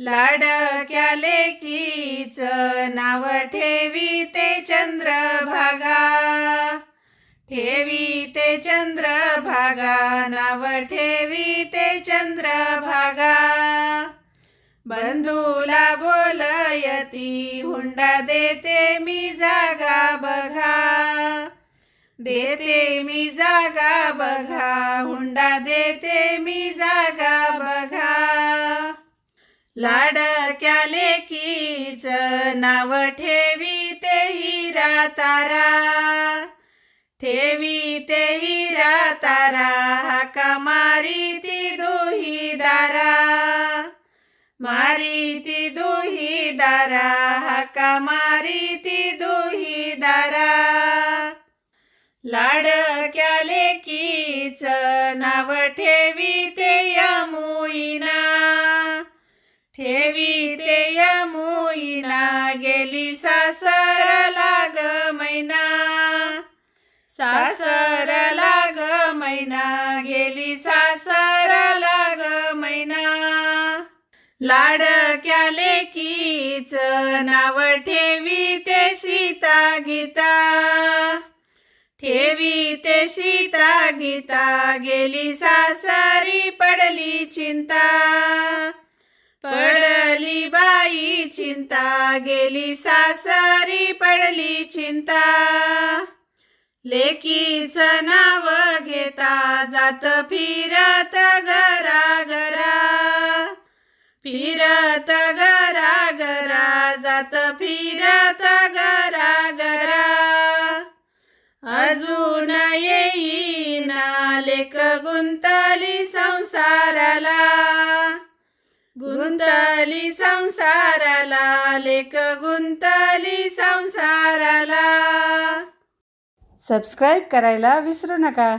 लाडक्या लेकीच नाव ठेवी ते चंद्रभागा. ठेवी ते चंद्रभागा नाव ठेवी ते चंद्रभागा. बंधूला बोलयती हुंडा देते मी जागा बघा. देते मी जागा बघा हुंडा देते मी जागा बघा. लाडक्या लेकीच नाव ठेवी ते हिरा तारा ठेवी ते हिरा तारा हाका मारी ती दुही दारा. मारी ती दुही दारा हाका मारी ती दुही दारा. लाडक्या लेकीच नाव ठेवी ते यामुईना ठेवी ते यमुईना गेली सासर लाग मैना. सासर लाग मैना गेली सासर लाग मैना. लाडक्या लेकीच नाव ठेवी ते सीता गीता. ठेवी ते सीता गीता गेली सासरी पडली चिंता. पडली बाई चिंता गेली सासरी पडली चिंता. लेकीच नाव घेता जात फिरत घरा घरा फिरत घरा घरा जात फिरत घरा घरा अजून येईना लेक गुंतली संसाराला. गुंतली संसाराला लेक गुंतली संसाराला. सबस्क्राईब करायला विसरू नका.